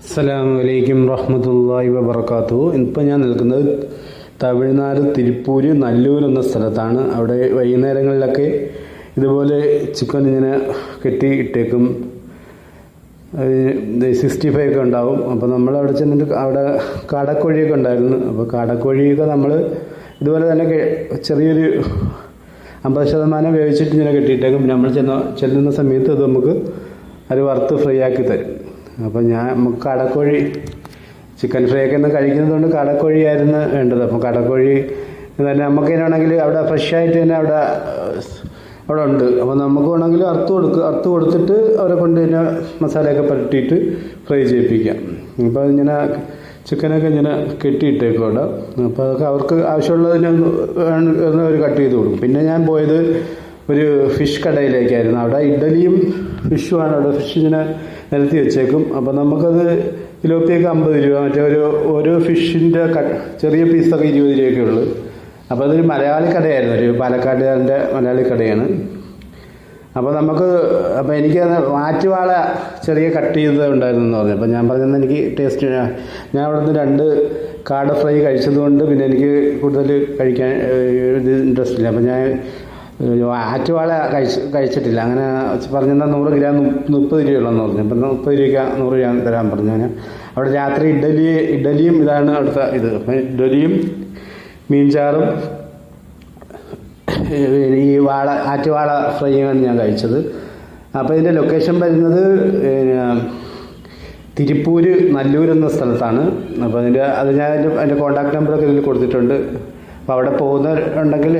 അസ്സലാമു അലൈക്കും റഹ്മത്തുള്ളാഹി വബർക്കാത്തു ഇപ്പം ഞാൻ നിൽക്കുന്നത് തമിഴ്നാട് തിരുപ്പൂര് നല്ലൂർ എന്ന സ്ഥലത്താണ്. അവിടെ വൈകുന്നേരങ്ങളിലൊക്കെ ഇതുപോലെ ചിക്കൻ ഇങ്ങനെ കെട്ടി ഇട്ടേക്കും. സിക്സ്റ്റി ഫൈവ് ഒക്കെ ഉണ്ടാവും. അപ്പോൾ നമ്മൾ അവിടെ ചെന്നിട്ട് അവിടെ കാടക്കോഴിയൊക്കെ ഉണ്ടായിരുന്നു. അപ്പോൾ കാടക്കോഴിയൊക്കെ നമ്മൾ ഇതുപോലെ തന്നെ ചെറിയൊരു അമ്പത് ശതമാനം വേവിച്ചിട്ട് ഇങ്ങനെ കെട്ടിയിട്ടേക്കും. നമ്മൾ ചെന്ന ചെല്ലുന്ന സമയത്ത് അത് നമുക്ക് അത് വറുത്ത് ഫ്രൈ ആക്കി തരും. അപ്പോൾ ഞാൻ നമുക്ക് കടക്കോഴി ചിക്കൻ ഫ്രൈ ഒക്കെ ഒന്ന് കഴിക്കുന്നതുകൊണ്ട് കടക്കോഴിയായിരുന്നു വേണ്ടത്. അപ്പോൾ കടക്കോഴി തന്നെ നമുക്ക് തന്നെയാണെങ്കിൽ അവിടെ ഫ്രഷ് ആയിട്ട് തന്നെ അവിടെ അവിടെ ഉണ്ട്. അപ്പോൾ നമുക്ക് വേണമെങ്കിൽ അറുത്ത് കൊടുക്കുക അറുത്ത് കൊടുത്തിട്ട് അവരെ കൊണ്ട് തന്നെ മസാലയൊക്കെ പരട്ടിയിട്ട് ഫ്രൈ ചെയ്യിപ്പിക്കാം. അപ്പോൾ ഇങ്ങനെ ചിക്കനൊക്കെ ഇങ്ങനെ കെട്ടിയിട്ടേക്കും അവിടെ. അപ്പോൾ അതൊക്കെ അവർക്ക് ആവശ്യമുള്ളതിന് അവർ കട്ട് ചെയ്ത് കൊടുക്കും. പിന്നെ ഞാൻ പോയത് ഒരു ഫിഷ് കടയിലേക്കായിരുന്നു. അവിടെ ഇഡലിയും ഫിഷുമാണ് അവിടെ ഫിഷ് ഇങ്ങനെ നിരത്തി വെച്ചേക്കും. അപ്പോൾ നമുക്കത് കിലോപ്പിയൊക്കെ അമ്പത് രൂപ മറ്റേ ഒരു ഓരോ ഫിഷിന്റെ ചെറിയ പീസൊക്കെ ഇരുപത് രൂപയൊക്കെ ഉള്ളു. അപ്പോൾ അതൊരു മലയാളി കടയായിരുന്നു. ഒരു പാലക്കാട്ടുകാരന്റെ മലയാളി കടയാണ്. അപ്പോൾ നമുക്ക് അപ്പോൾ എനിക്ക് അത് മാറ്റുവാള ചെറിയ കട്ട് ചെയ്തത് ഉണ്ടായിരുന്നു എന്ന് പറഞ്ഞു. അപ്പോൾ ഞാൻ പറഞ്ഞത് എനിക്ക് ടേസ്റ്റ് ഞാൻ അവിടെ നിന്ന് രണ്ട് കാട ഫ്രൈ കഴിച്ചതുകൊണ്ട് പിന്നെ എനിക്ക് കൂടുതൽ കഴിക്കാൻ ഇത് ഇൻട്രസ്റ്റ് ഇല്ല. അപ്പോൾ ഞാൻ ആറ്റുവാള കഴിച്ച് കഴിച്ചിട്ടില്ല. അങ്ങനെ പറഞ്ഞാൽ നൂറ് ഗ്രാം മുപ്പത് രൂപയുള്ളതെന്ന് പറഞ്ഞു. അപ്പം മുപ്പത് രൂപയ്ക്ക് നൂറ് ഗ്രാം തരാൻ പറഞ്ഞു ഞാൻ. അവിടെ രാത്രി ഇഡലി ഇഡലിയും ഇതാണ് അടുത്ത ഇത്. അപ്പം ഇഡലിയും മീൻചാറും ഈ വാള ആറ്റുവാള ഫ്രൈയാണ് ഞാൻ കഴിച്ചത്. അപ്പോൾ ഇതിന്റെ ലൊക്കേഷൻ വരുന്നത് തിരുപ്പൂര് നല്ലൂർ എന്ന സ്ഥലത്താണ്. അപ്പോൾ അതിന്റെ അത് ഞാൻ അതിന്റെ കോൺടാക്ട് നമ്പറൊക്കെ ഇതിൽ കൊടുത്തിട്ടുണ്ട്. അപ്പോൾ അവിടെ പോകുന്നവരുണ്ടെങ്കിൽ